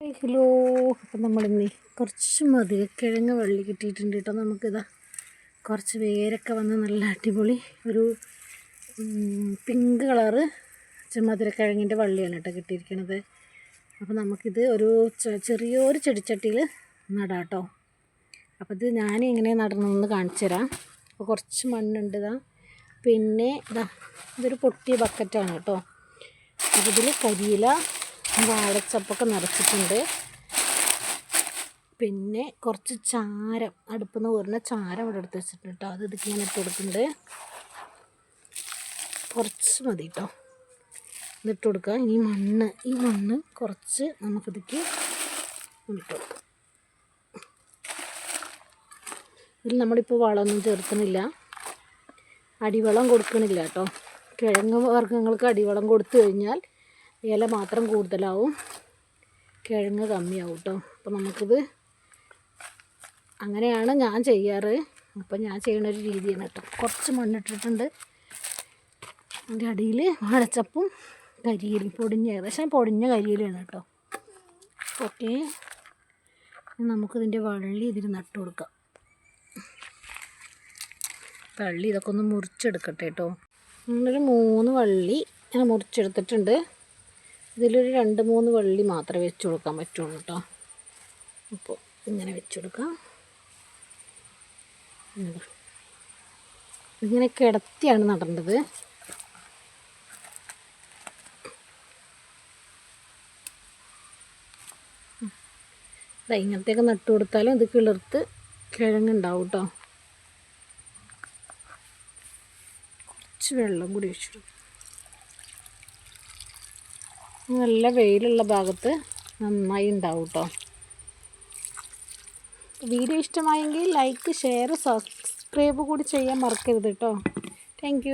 Hello അപ്പം നമ്മളിന്ന് കുറച്ച് മധുരക്കിഴങ്ങ് വള്ളി കിട്ടിയിട്ടുണ്ട് കേട്ടോ. നമുക്കിതാ കുറച്ച് വേരൊക്കെ വന്ന് നല്ല അടിപൊളി ഒരു പിങ്ക് കളറ് മധുരക്കിഴങ്ങിന്റെ വള്ളിയാണ് കേട്ടോ കിട്ടിയിരിക്കണത്. അപ്പോൾ നമുക്കിത് ഒരു ചെറിയൊരു ചെടിച്ചട്ടിയിൽ നടാം കേട്ടോ. അപ്പോൾ ഇത് ഞാൻ എങ്ങനെ നടണമെന്ന് കാണിച്ചു തരാം. അപ്പോൾ കുറച്ച് മണ്ണുണ്ട് ഇതാ. പിന്നെ ഇതാ ഇതൊരു പൊട്ടിയ ബക്കറ്റാണ് കേട്ടോ. അപ്പോൾ ഇതിൽ കരിയില വാഴച്ചപ്പൊക്കെ നിറച്ചിട്ടുണ്ട്. പിന്നെ കുറച്ച് ചാരം അടുപ്പിൽ നിന്ന് ചാരം ഇവിടെ എടുത്ത് വെച്ചിട്ടുണ്ട് കേട്ടോ. അത് ഇതൊക്കെ ഞാൻ ഇട്ട് കൊടുക്കുന്നുണ്ട്. കുറച്ച് മതി കേട്ടോ. ഇതിട്ട് കൊടുക്കുക ഇനി മണ്ണ് ഈ മണ്ണ് കുറച്ച് നമുക്കിതിക്ക് ഇട്ട് കൊടുക്കാം. ഇതിൽ നമ്മളിപ്പോൾ വളമൊന്നും ചേർക്കുന്നില്ല. അടിവളം കൊടുക്കണില്ല കേട്ടോ. കിഴങ്ങ് വർഗങ്ങൾക്ക് അടിവളം കൊടുത്തു കഴിഞ്ഞാൽ ഇല മാത്രം കൂടുതലാവും. കിഴങ്ങ് കമ്മിയാവും കേട്ടോ അപ്പോൾ നമുക്കിത് അങ്ങനെയാണ് ഞാൻ ചെയ്യാറ്. അപ്പം ഞാൻ ചെയ്യുന്ന ഒരു രീതിയാണ് കേട്ടോ കുറച്ച് മണ്ണിട്ടിട്ടുണ്ട്. അതിന്റെ അടിയിൽ വാഴച്ചപ്പും കരിയിലും പൊടിഞ്ഞ ഏകദേശം പൊടിഞ്ഞ കരിയിലാണ് കേട്ടോ ഓക്കെ. നമുക്കിതിന്റെ വള്ളി ഇതിൽ നട്ടു കൊടുക്കാം. വള്ളി ഇതൊക്കെ ഒന്ന് മുറിച്ചെടുക്കട്ടെ കേട്ടോ ഒരു മൂന്ന് വള്ളി ഞാൻ മുറിച്ചെടുത്തിട്ടുണ്ട്. ഇതിലൊരു രണ്ട് മൂന്ന് വെള്ളി മാത്രമേ വെച്ച് കൊടുക്കാൻ പറ്റുള്ളൂ കേട്ടോ അപ്പോൾ ഇങ്ങനെ വെച്ച് കൊടുക്കാം. ഇങ്ങനെ. കിടത്തിയാണ് നടേണ്ടത്. ഇങ്ങനത്തെയൊക്കെ നട്ടു കൊടുത്താലും ഇത് കിളിർത്ത് കിഴങ്ങുണ്ടാവും കേട്ടോ കുറച്ച് വെള്ളം കൂടി ഒഴിച്ചിടും നല്ല വെയിലുള്ള ഭാഗത്ത് നന്നായി ഉണ്ടാവും കേട്ടോ വീഡിയോ ഇഷ്ടമായെങ്കിൽ ലൈക്ക് ഷെയർ സബ്സ്ക്രൈബ് കൂടി ചെയ്യാൻ മറക്കരുത് കേട്ടോ താങ്ക്